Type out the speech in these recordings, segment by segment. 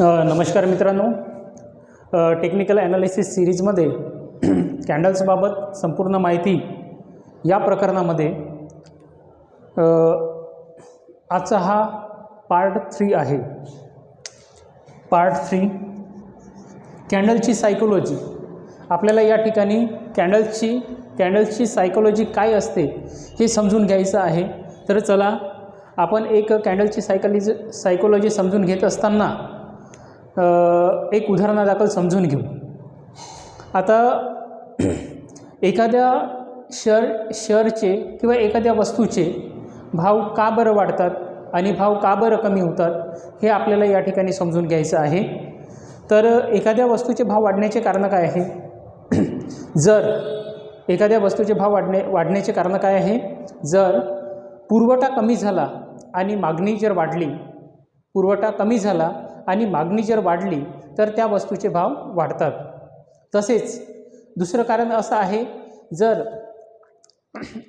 नमस्कार मित्रांनो. Technical analysis सिरीजमध्ये कॅन्डल्सबाबत संपूर्ण माहिती या प्रकरणामध्ये आजचा हा पार्ट थ्री आहे. पार्ट थ्री कॅन्डलची सायकोलॉजी आपल्याला या ठिकाणी कॅन्डल्सची कॅन्डल्सची सायकोलॉजी काय असते हे समजून घ्यायचं आहे. तर चला आपण एक कॅन्डलची सायकोलॉजी सायकोलॉजी समजून घेत असताना एक उदाहरणादाखल समजून घेऊ. आता एखाद्या शर शेअरचे किंवा एखाद्या वस्तूचे भाव का बरं वाढतात आणि भाव का बरं कमी होतात हे आपल्याला या ठिकाणी समजून घ्यायचं आहे. तर एखाद्या वस्तूचे भाव वाढण्याचे कारण काय आहे? जर एखाद्या वस्तूचे भाव वाढणे वाढण्याचे कारण काय आहे? जर पुरवठा कमी झाला आणि मागणी जर वाढली पुरवठा कमी झाला आणि मागणी जर वाढली तर त्या वस्तूचे भाव वाढतात. तसेच दुसरं कारण असं आहे जर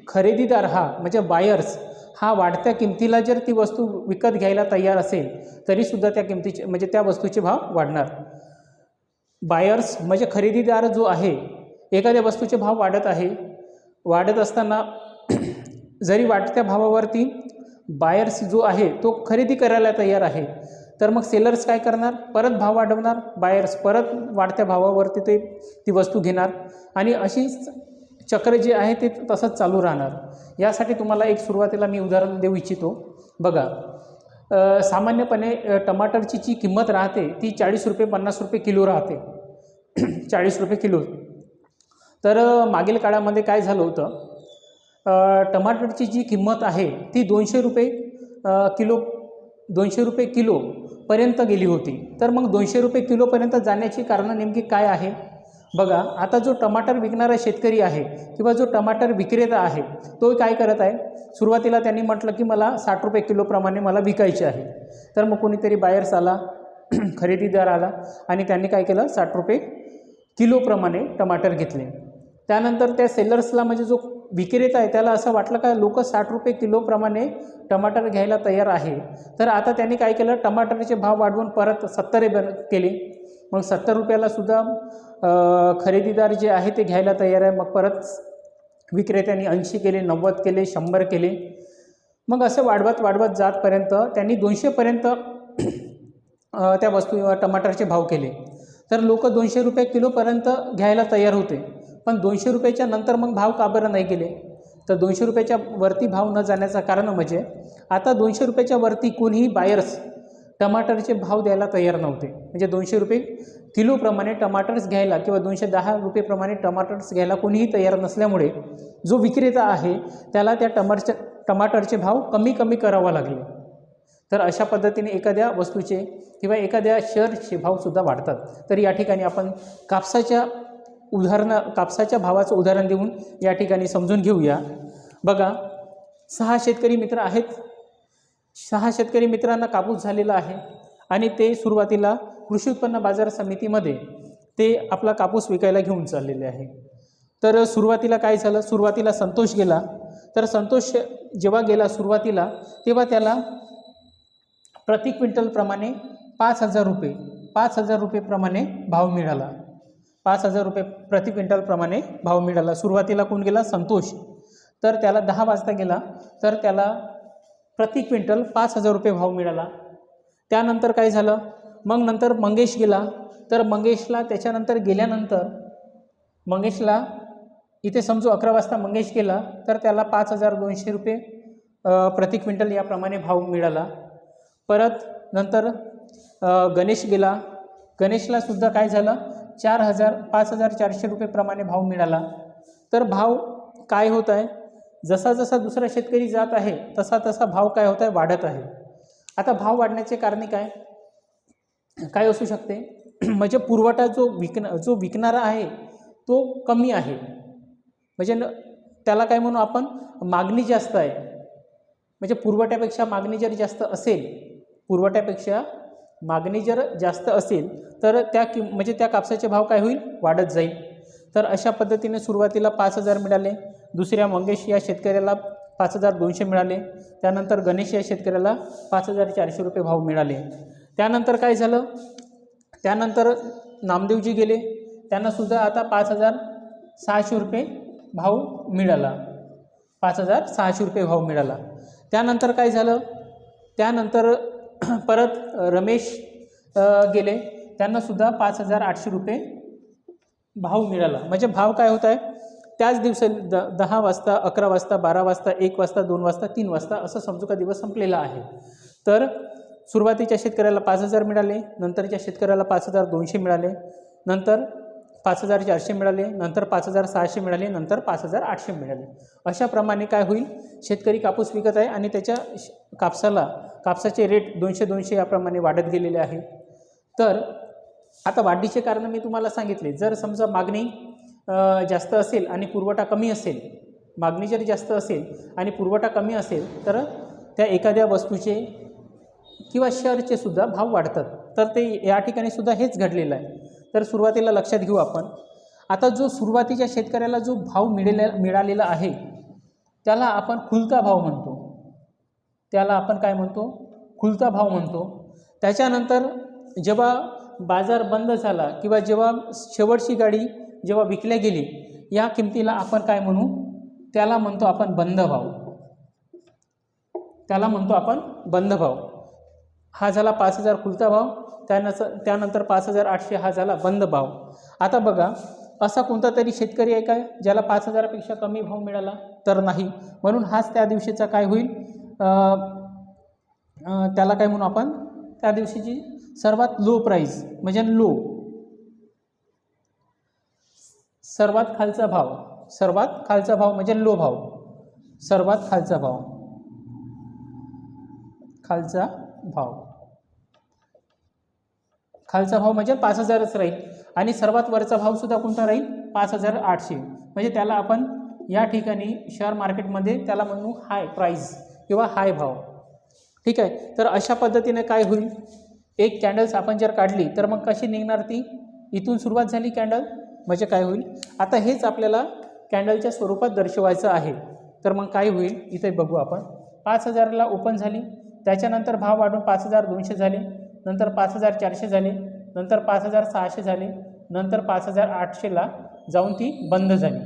खरेदीदार हा म्हणजे बायर्स हा वाढत्या किमतीला जर ती वस्तू विकत घ्यायला तयार असेल तरीसुद्धा त्या किमतीचे म्हणजे त्या वस्तूचे भाव वाढणार. बायर्स म्हणजे खरेदीदार जो आहे एखाद्या वस्तूचे भाव वाढत आहे वाढत असताना जरी वाढत्या भावावरती बायर्स जो आहे तो खरेदी करायला तयार आहे तर मग सेलर्स काय करणार? परत भाव वाढवणार. बायर्स परत वाढत्या भावावरती ते ती वस्तू घेणार. आणि अशीच चक्र जे आहे ते तसंच चालू राहणार. यासाठी तुम्हाला एक सुरुवातीला मी उदाहरण देऊ इच्छितो. बघा सामान्यपणे टमाटरची जी किंमत राहते ती चाळीस रुपये पन्नास रुपये किलो राहते. चाळीस रुपये किलो. तर मागील काळामध्ये काय झालं होतं? टमाटरची जी किंमत आहे ती दोनशे रुपये किलो दोनशे रुपये किलोपर्यंत गेली होती. तर मग दोनशे रुपये किलोपर्यंत जाण्याची कारणं नेमकी काय आहे? बघा आता जो टमाटर विकणारा शेतकरी आहे किंवा जो टमाटर विक्रेता आहे तो काय करत आहे? सुरुवातीला त्यांनी म्हटलं की मला साठ रुपये किलोप्रमाणे मला विकायचे आहे. तर मग कोणीतरी बायर्स आला खरेदीदार आला आणि त्यांनी काय केलं? साठ रुपये किलोप्रमाणे टमाटर घेतले. त्यानंतर त्या सेलर्सला म्हणजे जो विक्रेता आहे त्याला असं वाटलं का लोक साठ रुपये किलोप्रमाणे टमाटर घ्यायला तयार आहे. तर आता त्यांनी काय केलं टमाटरचे भाव वाढवून परत सत्तर बन केले. मग सत्तर रुपयालासुद्धा खरेदीदार जे आहे ते घ्यायला तयार आहे. मग परत विक्रेत्यांनी ऐंशी केले नव्वद केले शंभर केले. मग असं वाढवत वाढवत जातपर्यंत त्यांनी दोनशेपर्यंत त्या वस्तू टमाटरचे भाव केले. तर लोक दोनशे रुपये किलोपर्यंत घ्यायला तयार होते. पण दोनशे रुपयाच्या नंतर मग भाव का बरं नाही गेले? तर दोनशे रुपयाच्या वरती भाव न जाण्याचं कारण म्हणजे आता दोनशे रुपयाच्या वरती कोणीही बायर्स टमाटरचे भाव द्यायला तयार नव्हते. म्हणजे दोनशे रुपये किलोप्रमाणे टमाटर्स घ्यायला किंवा दोनशे दहा रुपयेप्रमाणे टमाटर्स घ्यायला कोणीही तयार नसल्यामुळे जो विक्रेता आहे त्याला त्या टमाटरच्या टमाटरचे भाव कमी कमी करावा लागले. तर अशा पद्धतीने एखाद्या वस्तूचे किंवा एखाद्या शेअरचे भावसुद्धा वाढतात. तर या ठिकाणी आपण कापसाच्या उदाहरणं कापसाच्या भावाचं उदाहरण देऊन या ठिकाणी समजून घेऊया. बघा सहा शेतकरी मित्र आहेत. सहा शेतकरी मित्रांना कापूस झालेला आहे आणि ते सुरुवातीला कृषी उत्पन्न बाजार समितीमध्ये ते आपला कापूस विकायला घेऊन चाललेले आहे. तर सुरुवातीला काय झालं? सुरुवातीला संतोष गेला. तर संतोष जेव्हा गेला सुरुवातीला तेव्हा त्याला प्रति क्विंटलप्रमाणे पाच हजार रुपये पाच हजार रुपयेप्रमाणे भाव मिळाला. पाच हजार रुपये प्रति क्विंटलप्रमाणे भाव मिळाला. सुरुवातीला कोण गेला? संतोष. तर त्याला दहा वाजता गेला. तर त्याला प्रति क्विंटल पाच हजार रुपये भाव मिळाला. त्यानंतर काय झालं? मग नंतर मंगेश गेला. तर मंगेशला त्याच्यानंतर गेल्यानंतर मंगेशला इथे समजू अकरा वाजता मंगेश गेला. तर त्याला पाच हजार दोनशे रुपये प्रति क्विंटल याप्रमाणे भाव मिळाला. परत नंतर गणेश गेला. गणेशलासुद्धा काय झालं? चार हजार पाच हजार चारशे रुपयेप्रमाणे भाव मिळाला. तर भाव काय होत आहे? जसा जसा दुसरा शेतकरी जात आहे तसा तसा भाव काय होत आहे? वाढत आहे. आता भाव वाढण्याचे कारणे काय? काय असू शकते? म्हणजे पुरवठा जो विकण जो विकणारा आहे तो कमी आहे. म्हणजे न त्याला काय म्हणू आपण? मागणी जास्त आहे. म्हणजे पुरवठ्यापेक्षा मागणी जर जास्त असेल पुरवठ्यापेक्षा मागणी जर जास्त असेल तर त्या कि म्हणजे त्या कापसाचे भाव काय होईल? वाढत जाईल. तर अशा पद्धतीने सुरुवातीला पाच हजार मिळाले दुसऱ्या मंगेश या शेतकऱ्याला पाच हजार दोनशे मिळाले त्यानंतर गणेश या शेतकऱ्याला पाच हजार चारशे रुपये भाव मिळाले. त्यानंतर काय झालं? त्यानंतर नामदेवजी गेले त्यांनासुद्धा आता पाच हजार सहाशे रुपये भाव मिळाला. पाच हजार सहाशे रुपये भाव मिळाला. त्यानंतर काय झालं? त्यानंतर परत रमेश गेले. त्यांनासुद्धा पाच हजार आठशे रुपये भाव मिळाला. म्हणजे भाव काय होत आहे? त्याच दिवशी द दहा वाजता अकरा वाजता बारा वाजता एक वाजता दोन वाजता तीन वाजता असं समजू का दिवस संपलेला आहे. तर सुरुवातीच्या शेतकऱ्याला पाच हजार मिळाले नंतरच्या शेतकऱ्याला पाच हजार दोनशे मिळाले. नंतर पाच हजार चारशे मिळाले नंतर पाच हजार सहाशे मिळाले नंतर पाच हजार आठशे मिळाले. अशाप्रमाणे काय होईल? शेतकरी कापूस विकत आहे आणि त्याच्या श- कापसाला कापसाचे रेट दोनशे दोनशे याप्रमाणे वाढत गेलेले आहे. तर आता वाढीचे कारण मी तुम्हाला सांगितले. जर समजा मागणी जास्त असेल आणि पुरवठा कमी असेल मागणी जर जास्त असेल आणि पुरवठा कमी असेल तर त्या एखाद्या वस्तूचे किंवा शेअरचे सुद्धा भाव वाढतात. तर ते या ठिकाणी सुद्धा हेच घडलेलं आहे. तर सुरुवातीला लक्षात घेऊ आपण. आता जो सुरुवातीच्या शेतकऱ्याला जो भाव मिळेला मिळालेला आहे त्याला आपण खुलता भाव म्हणतो. त्याला आपण काय म्हणतो? खुलता भाव म्हणतो. त्याच्यानंतर जेव्हा बाजार बंद झाला किंवा जेव्हा शेवटची गाडी जेव्हा विकल्या गेली या किमतीला आपण काय म्हणू? त्याला म्हणतो आपण बंद भाव. त्याला म्हणतो आपण बंद भाव. हा झाला पाच हजार खुलता भाव त्यानंतर त्यानंतर पाच हजार आठशे हा झाला बंद भाव. आता बघा असा कोणता तरी शेतकरी आहे काय ज्याला पाच हजारापेक्षा कमी भाव मिळाला? तर नाही. म्हणून हाच त्या दिवशीचा काय होईल? त्याला काय म्हणू आपण? त्या दिवशीची सर्वात लो प्राईज म्हणजे लो सर्वात खालचा भाव सर्वात खालचा भाव म्हणजे लो भाव. सर्वात खालचा भाव. खालचा भाव. खालचा भाव म्हणजे पाच हजारच राहील. आणि सर्वात वरचा भावसुद्धा कोणता राहील? पाच हजार आठशे. म्हणजे त्याला आपण या ठिकाणी शेअर मार्केटमध्ये त्याला म्हणू हाय प्राईज किंवा हाय भाव. ठीक आहे? तर अशा पद्धतीने काय होईल? एक कॅन्डल्स आपण जर काढली तर मग कशी निघणार ती? इथून सुरुवात झाली कॅन्डल म्हणजे काय होईल? आता हेच आपल्याला कॅन्डलच्या स्वरूपात दर्शवायचं आहे. तर मग काय होईल? इथे बघू आपण. पाच हजारला ओपन झाली. त्याच्यानंतर भाव वाढून पाच हजार दोनशे झाले नंतर पाच हजार चारशे झाले नंतर पाच हजार सहाशे झाले नंतर पाच हजार आठशेला जाऊन ती बंद झाली.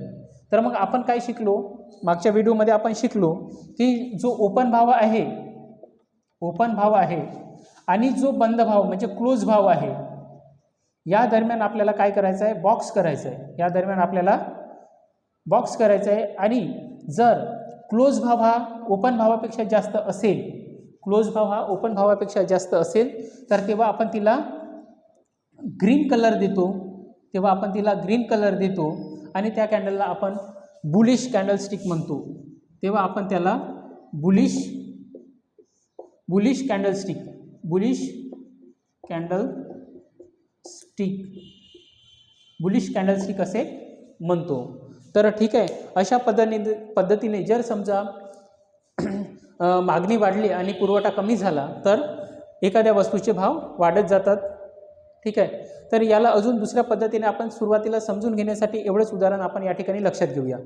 तर मग आपण काय शिकलो? मागच्या व्हिडिओमध्ये आपण शिकलो की जो ओपन भाव आहे ओपन भाव आहे आणि जो बंद भाव म्हणजे क्लोज भाव आहे या दरम्यान आपल्याला काय करायचं आहे? बॉक्स करायचं आहे. या दरम्यान आपल्याला बॉक्स करायचं आहे आणि जर क्लोज भाव हा ओपन भावापेक्षा जास्त असेल क्लोज भाव हा ओपन भावापेक्षा जास्त असेल तर तेव्हा आपण तिला ग्रीन कलर देतो. तेव्हा आपण तिला ग्रीन कलर देतो आणि त्या कॅन्डलला आपण बुलिश कॅन्डलस्टिक म्हणतो. तेव्हा आपण त्याला bullish bullish candlestick bullish candle stick bullish candlestick असे म्हणतो. तर ठीक आहे अशा पद्धतीने पद्धतीने जर समजा मागणी वाढली आणि पुरवठा कमी झाला तर एखाद्या वस्तूचे भाव वाढत जातात. ठीक आहे? तर याला अजून दुसऱ्या पद्धतीने आपण सुरुवातीला समजून घेण्यासाठी एवढंच उदाहरण आपण या ठिकाणी लक्षात घेऊया.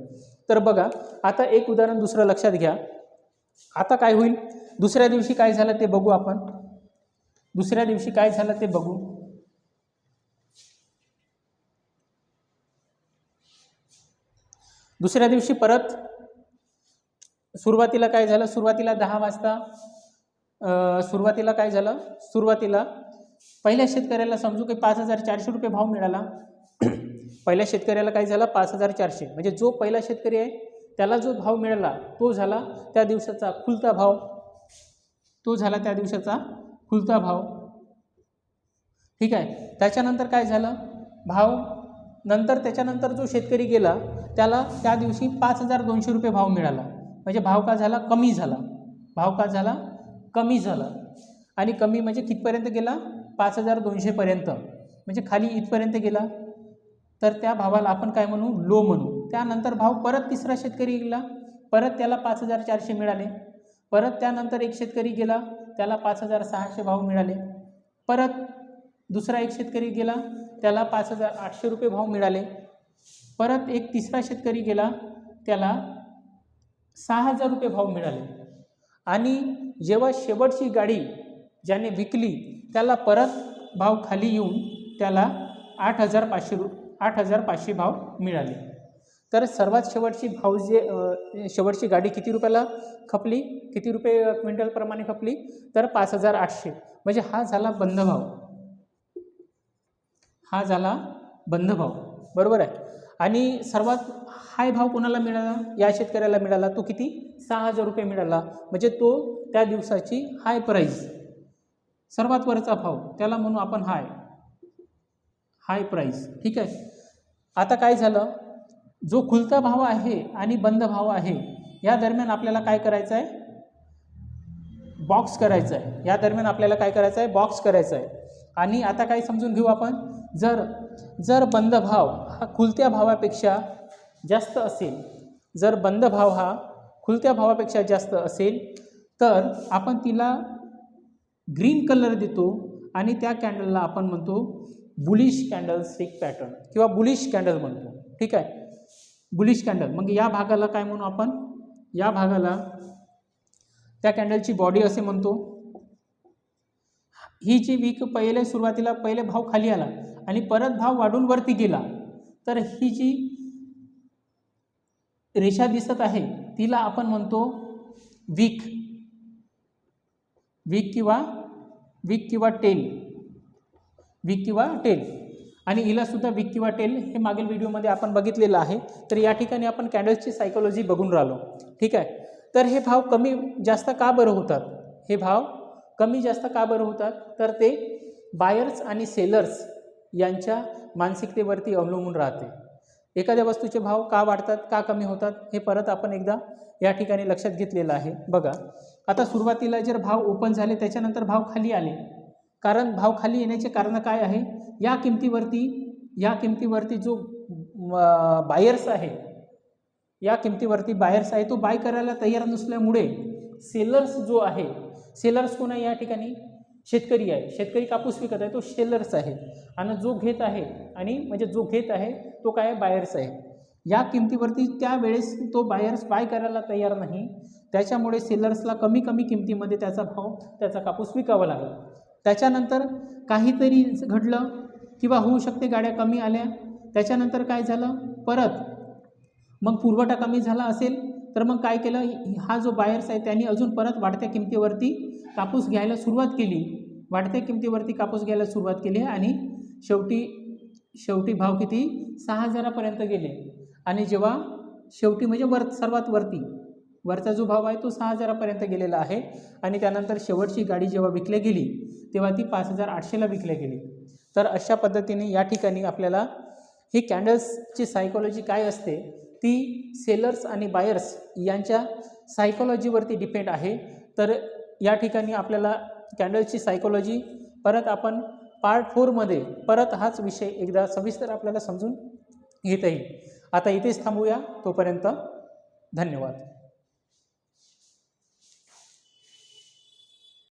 तर बघा आता एक उदाहरण दुसरं लक्षात घ्या. आता काय होईल? दुसऱ्या दिवशी काय झालं ते बघू आपण. दुसऱ्या दिवशी काय झालं ते बघू. दुसऱ्या दिवशी परत सुरुवातीला काय झालं? सुरुवातीला दहा वाजता सुरुवातीला काय झालं? सुरुवातीला पहिल्या शेतकऱ्याला समजू की पाच हजार चारशे रुपये भाव मिळाला. पहिल्या शेतकऱ्याला काय झाला? पाच हजार चारशे. म्हणजे जो पहिला शेतकरी आहे त्याला जो भाव मिळाला तो झाला त्या दिवसाचा खुलता भाव. तो झाला त्या दिवसाचा खुलता भाव. ठीक आहे? त्याच्यानंतर काय झालं? भाव नंतर त्याच्यानंतर जो शेतकरी गेला त्याला त्या दिवशी पाच हजार दोनशे रुपये भाव मिळाला. म्हणजे भाव का झाला कमी झाला. भाव का झाला कमी झाला. आणि कमी म्हणजे कितपर्यंत गेला? पाच हजार दोनशेपर्यंत म्हणजे खाली इथपर्यंत गेला. तर त्या भावाला आपण काय म्हणू? लो म्हणू. त्यानंतर भाव परत तिसरा शेतकरी गेला. परत त्याला पाच हजार चारशे मिळाले. परत त्यानंतर एक शेतकरी गेला. त्याला पाच हजार सहाशे भाव मिळाले. परत दुसरा एक शेतकरी गेला. त्याला पाच हजार आठशे रुपये भाव मिळाले. परत एक तिसरा शेतकरी गेला. त्याला सहा हजार रुपये भाव मिळाले. आणि जेव्हा शेवटची गाडी ज्याने विकली त्याला परत भाव खाली येऊन त्याला आठ हजार पाचशे रु आठ हजार पाचशे भाव मिळाले. तर सर्वात शेवटची भाव जे शेवटची गाडी किती रुपयाला खपली? किती रुपये क्विंटलप्रमाणे खपली? तर पाच हजार आठशे. म्हणजे हा झाला बंद भाव. हा झाला बंद भाव. बरोबर आहे? आणि सर्वात हाय भाव कोणाला मिळाला? या शेतकऱ्याला मिळाला. तो किती? सहा हजार रुपये मिळाला. म्हणजे तो त्या दिवसाची हाय प्राईज सर्वात वरचा भाव. त्याला म्हणू आपण हाय. हाय प्राईज ठीक आहे? आता काय झालं? जो खुलता भाव आहे आणि बंद भाव आहे या दरम्यान आपल्याला काय करायचं आहे बॉक्स करायचं आहे या दरम्यान आपल्याला काय करायचं आहे बॉक्स करायचं आहे आणि आता काय समजून घेऊ आपण? जर जर बंद भाव हा खुलत्या भावापेक्षा जास्त असेल जर बंद भाव हा खुलत्या भावापेक्षा जास्त असेल तर आपण तिला ग्रीन कलर देतो आणि त्या कॅन्डलला आपण म्हणतो बुलिश कॅन्डल स्टिक पॅटर्न किंवा बुलिश कॅन्डल म्हणतो. ठीक आहे? Bullish candle. मग या भागाला काय म्हणू आपण? या भागाला त्या कॅन्डलची बॉडी असे म्हणतो. ही जी वीक पहिले सुरुवातीला पहिले भाव खाली आला आणि परत भाव वाढून वरती गेला तर ही जी रेषा दिसत आहे तिला आपण म्हणतो वीक वीक किंवा वीक किंवा टेल वीक किंवा टेल आणि हिलासुद्धा वीक किंवा टेल हे मागील व्हिडिओमध्ये आपण बघितलेलं आहे. तर या ठिकाणी आपण कॅन्डल्सची सायकोलॉजी बघून राहिलो. ठीक आहे? तर हे भाव कमी जास्त का बरं होतात? हे भाव कमी जास्त का बरं होतात? तर ते बायर्स आणि सेलर्स यांच्या मानसिकतेवरती अवलंबून राहते. एखाद्या वस्तूचे भाव का वाढतात का कमी होतात हे परत आपण एकदा या ठिकाणी लक्षात घेतलेलं आहे. बघा आता सुरुवातीला जर भाव ओपन झाले त्याच्यानंतर भाव खाली आले. कारण भाव खाली येण्याचे कारण काय आहे? या किमतीवरती या किमतीवरती जो बायर्स आहे या किमतीवरती बायर्स आहे तो बाय करायला तयार नसल्यामुळे सेलर्स जो आहे सेलर्स कोण आहे या ठिकाणी? शेतकरी आहे. शेतकरी कापूस विकत आहे तो सेलर्स आहे. आणि जो घेत आहे आणि म्हणजे जो घेत आहे तो काय बायर्स आहे. या किमतीवरती त्यावेळेस तो बायर्स बाय करायला तयार नाही. त्याच्यामुळे सेलर्सला कमी कमी किमतीमध्ये त्याचा भाव त्याचा कापूस विकावा लागला. त्याच्यानंतर काहीतरी घडलं किंवा होऊ शकते गाड्या कमी आल्या. त्याच्यानंतर काय झालं? परत मग पुरवठा कमी झाला असेल तर मग काय केलं? हा जो बायर्स आहे त्यांनी अजून परत वाढत्या किमतीवरती कापूस घ्यायला सुरुवात केली. वाढत्या किमतीवरती कापूस घ्यायला सुरुवात केली आणि शेवटी शेवटी भाव किती? सहा हजारापर्यंत गेले. आणि जेव्हा शेवटी म्हणजे वर सर्वात वरती वरचा जो भाव आहे तो सहा हजारापर्यंत गेलेला आहे. आणि त्यानंतर शेवटची गाडी जेव्हा विकल्या गेली तेव्हा ती पाच हजार आठशेला विकल्या गेली. तर अशा पद्धतीने या ठिकाणी आपल्याला ही कॅन्डल्सची सायकोलॉजी काय असते? ती सेलर्स आणि बायर्स यांच्या सायकॉलॉजीवरती डिपेंड आहे. तर या ठिकाणी आपल्याला कॅन्डल्सची सायकोलॉजी परत आपण पार्ट फोरमध्ये परत हाच विषय एकदा सविस्तर आपल्याला समजून घेता येईल. आता इथेच थांबूया. तोपर्यंत धन्यवाद.